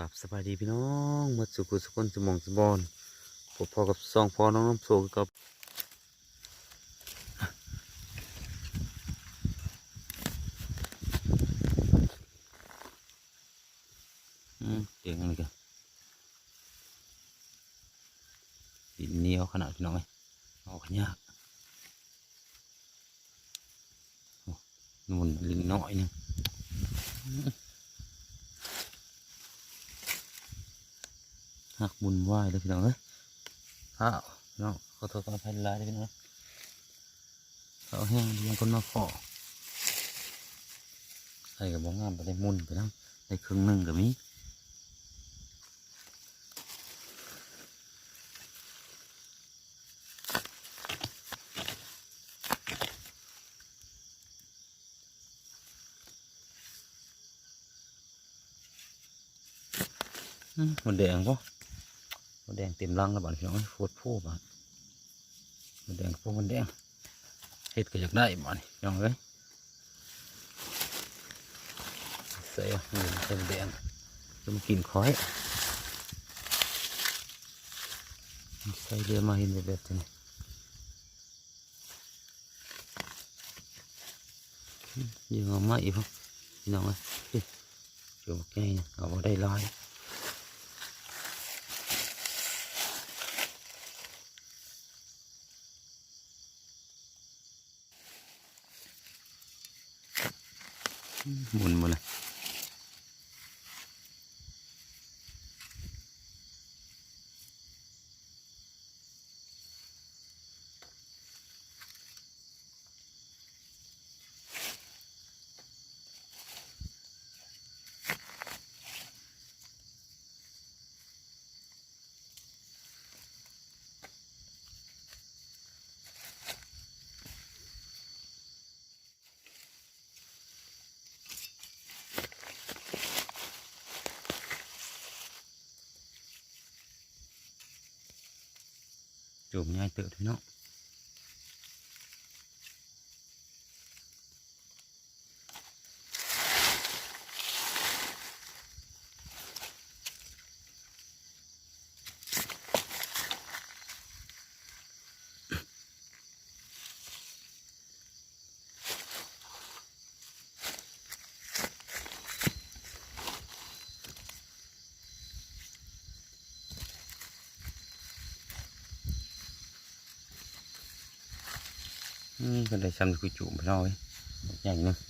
กับสบายดีพี่น้องมาสุขุสุคนสมองสมบอนพบพอกับซองพอน้องน้ำโซกับอืมเสียงอะไรกันดินเหนียวขนาดพี่น้องเอ้ยเอาขยากโอ้นุ่นลิงน้อยนึง หักบุญไหวเลยพี่น้องเอ้ยข้าวน้องขอโทษขออภัยหลายเลยพี่น้องข้าวแห้งเลี้ยงคนมาขอใส่กับบ้องงามไปได้มุนไปน้ำได้ครึ่งหนึ่งกับมีอืมหมดแดงปะ มดแดงเต็มรังแล้วบ้านพี่น้องโฟดผู้บ้านมดแดงพวกมดแดงเห็ดก็อยากได้บ้านพี่น้องเลยใส่หมูใส่มแดงจะมากินคอยใส่เรือมาเห็นแบบนี้ยังเอามาอีกพี่น้องเลยเดี๋ยวแกงเอาได้หลาย หมุนหมดเลย จุ่มง่าย เติบพี่น้องอืม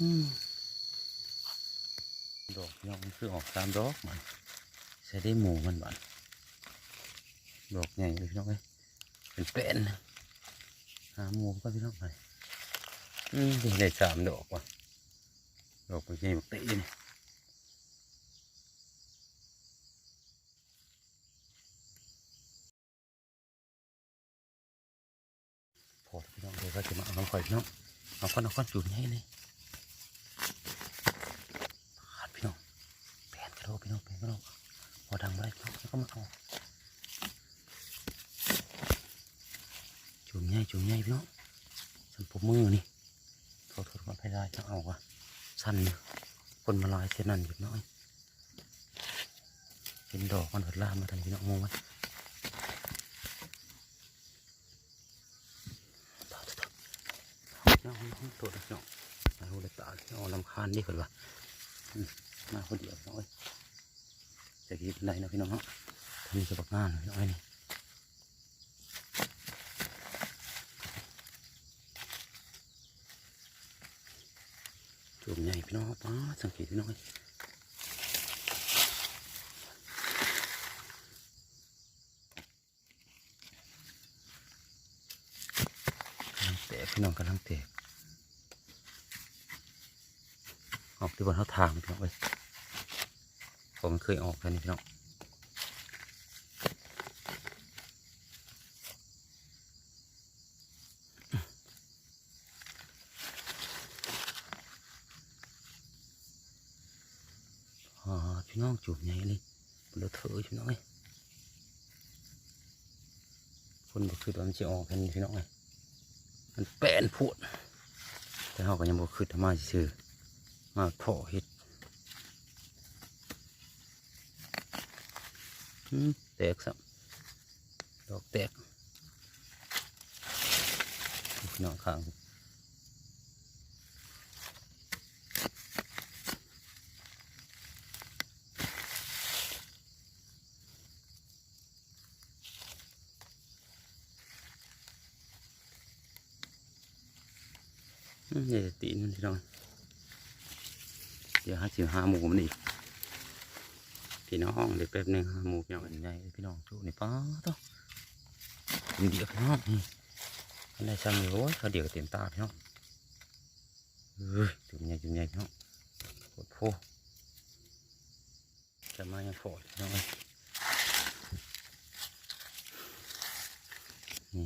ดอกพี่น้องคือออกตามดอกมันใช้ได้หมูมันบ้านดอกใหญ่เลยพี่น้องเอ้ยเป็นเป็นหาหมูก็พี่น้องไปอืมได้สามดอกว่ะดอกมันใหญ่บักตีนี่พอพี่น้องเดี๋ยวก็จะมาเอาน้ำข่อยพี่น้องเอาก้อนเอาก้อนจุ่มให้เลยขาดพี่น้องแผนกระโดด พี่น้องพอดังไปพี่น้องแล้วก็มาเอาจุ่มใหญ่จุ่มใหญ่พี่น้องสันปมมือนี่โทษโทษก่อนไปได้ต้องเอาว่ะสั้นคนมาลายเส้นนั่นอยู่น้อยเป็นดอกมันหัดล่ามาทันพี่น้องมองไว้น้องตัวน้องมาเลยตาน้องลำคาญดิคนว่าอืมมาคนเดียวน้อย จะกินได้นะพี่น้องเนาะทำนี่จะบักงานน้อยนี่จุ่มใหญ่พี่น้องป้าสังเกตพี่น้อยกำลังแตกพี่น้องกำลังแตกออกที่บนเขาทางพี่น้องเว้ย ผมเคยออกกันนี่พี่น้องพี่น้องจุ่มใหญ่เลยเลอะเทอะพี่น้องเอ้ยคนบ่คือว่ามันจะออกกันนี่พี่น้องเอ้ยมันแปนพูดแต่เขาก็ยังบ่คือทำมาซื่อๆมาเพาะเห็ดอืม แตกซ้ำดอกแตกพี่น้องข้างนี่ตีนมันพี่น้องเดี๋ยวหาสิหาหมูมันอีก พี่น้องเดี๋ยวแป๊บหนึงหาหมูพี่น้องอันใหญ่พี่น้องจูนี่ป้าต้องเดี๋ยวพี่น้องนี่อันใดซ้ำอยู่โอ้ยเขาเดี๋ยวเต็มตาพี่น้องเอ้ยจุ่มใหญ่จุ่มใหญ่พี่น้องโคตรโพจะมายังโผล่พี่น้องนี่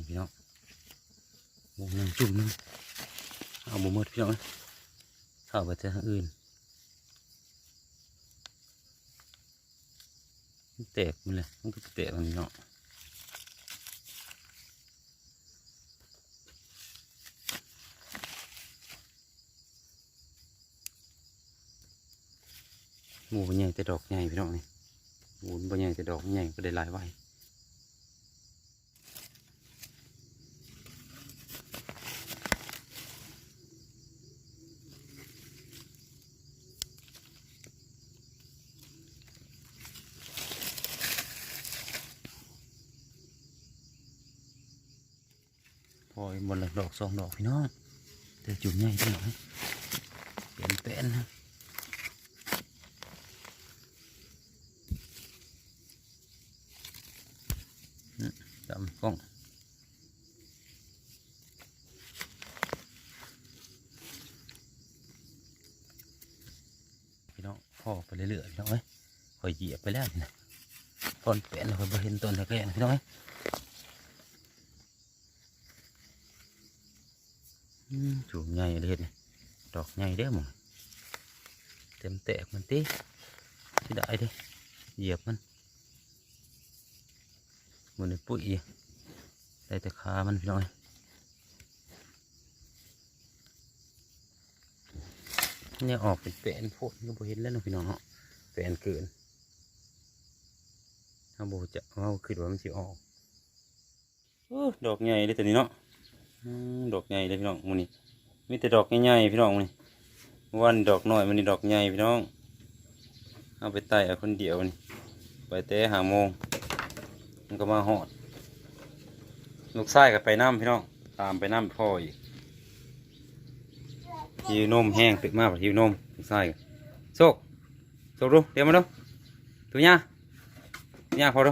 พี่น้องหมูหนึ่งจุ่มหนึ่งเอาบุมดพี่น้องเอ้ยเข้าไปเจอทางอื่นมัน แตกมันเลยมันก็แตกมันเนาะหมูใหญ่แต่ดอกใหญ่พี่น้องนี่หมูใหญ่แต่ดอกใหญ่ก็ได้หลายใบพอหมดเลยดอกสองดอกพี่น้องแต่จุ่มใหญ่พี่น้องเปลี่ยนแปลนนะอืมดำกล้องพี่น้องพ่อไปเรื่อยๆพี่น้องเอ้ยคอยเหยียบไปแล้วนะพอนแปลนแล้วคอยเห็นต้นตะแกรงพี่น้องเอ้ย สูงใหญ่เลยนี่ดอกใหญ่เด้อหมงเต็มแตกมันติสิได้เด้เหยียบมันมันในปุ๋ยได้แต่ขามันพี่น้อยเนี่ยออกเป็นแปลนโพดก็บ่เห็นแล้วนะพี่น้องเนาะแปลนเกินถ้าบ่จะเอาคิดว่ามันสิออกอดอกใหญ่เลยแตัวนี้เนาะดอกใหญ่เลยพี่น้องมันนี่ มีแต่ดอกใหญ่ๆพี่น้องนี่วันดอกน้อยมันนี่ดอกใหญ่พี่น้อง เอาไปไต่เอาคนเดียวนี่ไปแต่หาโมงมันก็มาหอด ลูกชายก็ไปน้ำพี่น้อง ตามไปน้ำพ่ออีกหิวนมแห้งตึกมากหิวนมลูกชายก็โชคโชคดูเดี๋ยวมาดูถูญ่าถูญ่าพอดู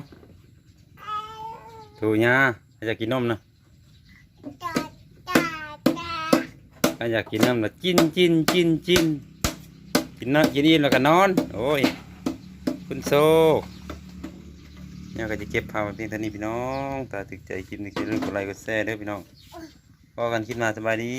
ถูญ่าอยากกินนมนะ ถ้าอยากกินน้ำละจินจินจินจินกินน้ำกินอิ่มแล้วก็นอน โอ้ย คุณโซเนี่ยก็จะเก็บภาพไว้เพียงเท่านี้พี่น้อง ตาถึกใจคลิปนี้คือเรื่องกดไลค์กดแชร์เด้อพี่น้องพอกันคลิปมาสบายดี